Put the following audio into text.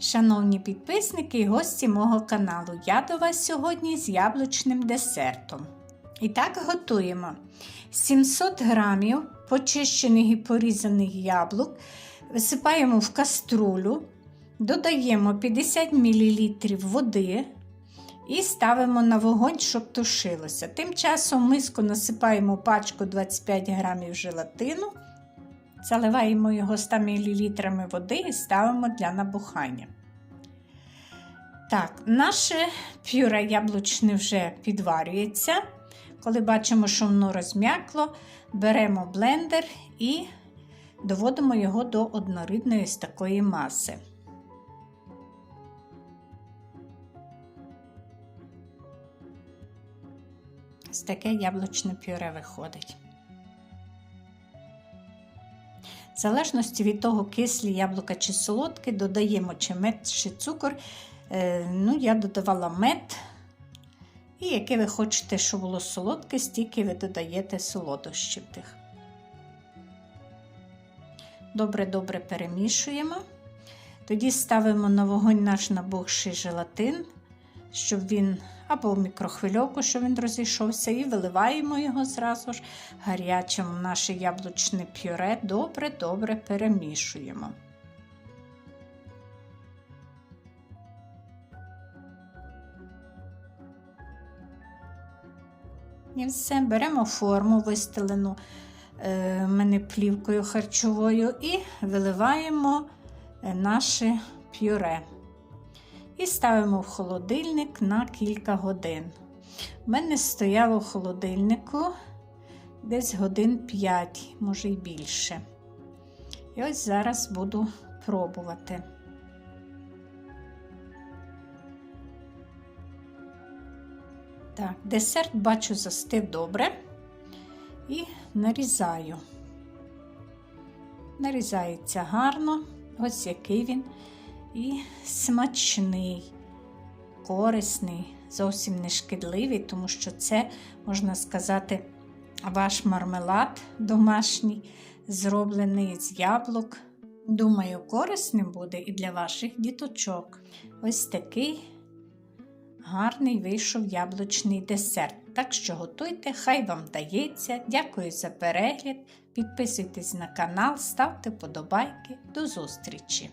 Шановні підписники і гості мого каналу, я до вас сьогодні з яблучним десертом. І так готуємо 700 грамів почищених і порізаних яблук, висипаємо в каструлю, додаємо 50 мл води і ставимо на вогонь, щоб тушилося. Тим часом в миску насипаємо пачку 25 грамів желатину. Заливаємо його 100 мл води і ставимо для набухання. Так, наше пюре яблучне вже підварюється. Коли бачимо, що воно розм'якло, беремо блендер і доводимо його до однорідної ось такої маси. Ось таке яблучне пюре виходить. В залежності від того, кислі яблука чи солодкі, додаємо чи мед, чи цукор. Е, ну, Я додавала мед. І яке ви хочете, щоб було солодке, стільки ви додаєте солодощів тих. Добре-добре перемішуємо. Тоді ставимо на вогонь наш набухший желатин, щоб він або в мікрохвильовку, щоб він розійшовся, і виливаємо його зразу ж гарячим в наше яблучне пюре. Добре-добре перемішуємо. І все, беремо форму вистелену е, мене плівкою харчовою і виливаємо наше пюре. І ставимо в холодильник на кілька годин. У мене стояло в холодильнику десь годин 5, може й більше. І ось зараз буду пробувати. Так, десерт бачу застив добре і нарізаю. Нарізається гарно, ось який він і смачний, корисний, зовсім не шкідливий, тому що це, можна сказати, ваш мармелад домашній, зроблений з яблук. Думаю, корисним буде і для ваших діточок. Ось такий гарний вийшов яблучний десерт. Так що готуйте, хай вам вдається. Дякую за перегляд. Підписуйтесь на канал, ставте подобайки. До зустрічі!